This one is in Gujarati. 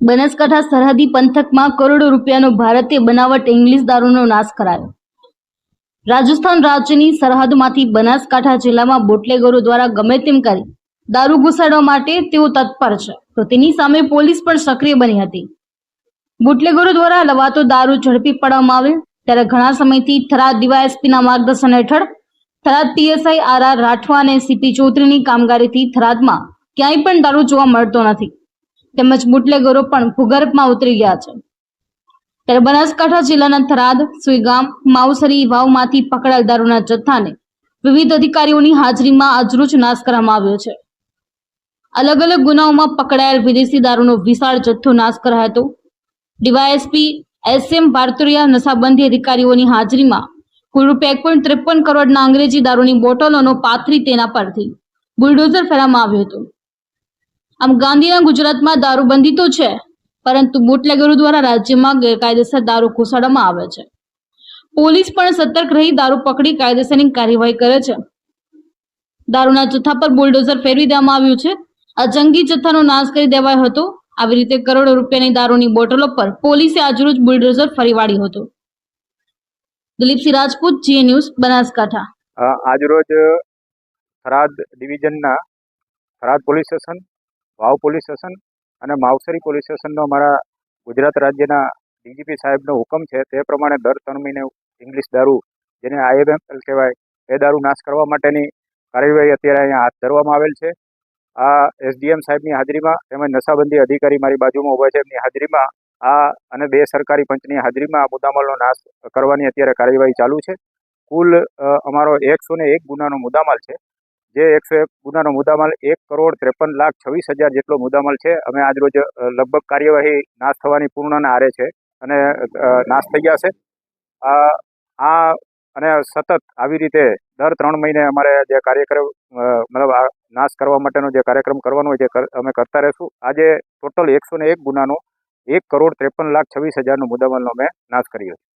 બનાસકાંઠા સરહદી પંથકમાં કરોડો રૂપિયાનો ભારતીય બનાવટ ઇંગ્લિશ દારૂનો નાશ કરાયો. રાજસ્થાન રાજ્યની સરહદમાંથી બનાસકાંઠા જિલ્લામાં બોટલેગરો દ્વારા ગમે તેમ કરી દારૂ ઘુસાડવા માટે તેઓ તત્પર છે. તો તેની સામે પોલીસ પણ સક્રિય બની હતી. બુટલેગરો દ્વારા લવાતો દારૂ ઝડપી પાડવામાં આવ્યો. ત્યારે ઘણા સમયથી થરાદ ડીવાયએસપીના માર્ગદર્શન હેઠળ Tharad PSI R R Rathwa અને સીપી ચૌધરીની કામગીરીથી થરાદમાં ક્યાંય પણ દારૂ જોવા મળતો નથી. તેમજ બુટલેગરો પણ ભૂગર્ભમાં ઉતરી ગયા છે. ત્યારે બનાસકાંઠા જિલ્લાના થરાદ, સુઈગામ, માવસરી વાવમાંથી પકડાયેલ દારૂના જથ્થાને વિવિધ અધિકારીઓની હાજરીમાં આજરોજ નાશ કરવામાં આવ્યો છે. અલગ અલગ ગુનાઓમાં પકડાયેલ વિદેશી દારૂનો વિશાળ જથ્થો નાશ કરાયો હતો. ડીવાયએસપી એસ એમ ભારતુરિયા નશાબંધી અધિકારીઓની હાજરીમાં કુલ રૂપિયા એક પોઈન્ટ ત્રેપન કરોડના અંગ્રેજી દારૂની બોટલોનો પાથરી તેના પરથી બુલડોઝર ફેરવામાં આવ્યો હતો. આમ ગાંધીના ગુજરાતમાં દારૂબંધી તો છે, પરંતુ બુટલેગરો દ્વારા રાજ્યમાં ગેરકાયદેસર દારૂ ઘુસાડવામાં આવે છે. પોલીસ પણ સતર્ક રહી દારૂ પકડી કાયદેસરની કાર્યવાહી કરે છે. દારૂના જથ્થા પર બુલડોઝર ફેરવી દેવામાં આવ્યું છે. આ જંગી જથ્થાનો નાશ કરી દેવાયો હતો. આવી રીતે કરોડો રૂપિયાની દારૂની બોટલો પર પોલીસે આજરોજ બુલડોઝર ફરી વાળ્યું હતું. દિલીપસિંહ રાજપૂત જીએ ન્યૂઝ, બનાસકાંઠા. આજરોજ Tharad ડિવિઝનના Tharad police station Vav police station અને માવસરી પોલીસ સ્ટેશનનો અમારા ગુજરાત રાજ્યના ડીજીપી સાહેબનો હુકમ છે તે પ્રમાણે દર ત્રણ મહિને ઇંગ્લિશ દારૂ, જેને આઈએમએલ કહેવાય, એ દારૂ નાશ કરવા માટેની કાર્યવાહી અત્યારે અહીંયા હાથ ધરવામાં આવેલ છે. આ એસડીએમ સાહેબની હાજરીમાં તેમજ નશાબંધી અધિકારી મારી બાજુમાં ઊભા છે, એમની હાજરીમાં આ અને બે સરકારી પંચની હાજરીમાં આ મુદ્દામાલનો નાશ કરવાની અત્યારે કાર્યવાહી ચાલુ છે. કુલ અમારો એકસો ને એક ગુનાનો મુદ્દામાલ છે. જે એકસો એક ગુનાનો મુદ્દામાલ એક કરોડ ત્રેપન લાખ છવ્વીસ હજાર જેટલો મુદ્દામાલ છે. અમે આજરોજ લગભગ કાર્યવાહી નાશ થવાની પૂર્ણના આરે છે અને નાશ થઈ ગયા છે. આ અને સતત આવી રીતે દર ત્રણ મહિને અમારે જે કાર્યક્રમ મતલબ નાશ કરવા માટેનો જે કાર્યક્રમ કરવાનો હોય કર- અમે કરતા રહેશું. આજે ટોટલ એકસો ને એક ગુનાનો એક કરોડ ત્રેપન લાખ છવ્વીસ હજારનો મુદ્દામાલનો અમે નાશ કર્યો છે.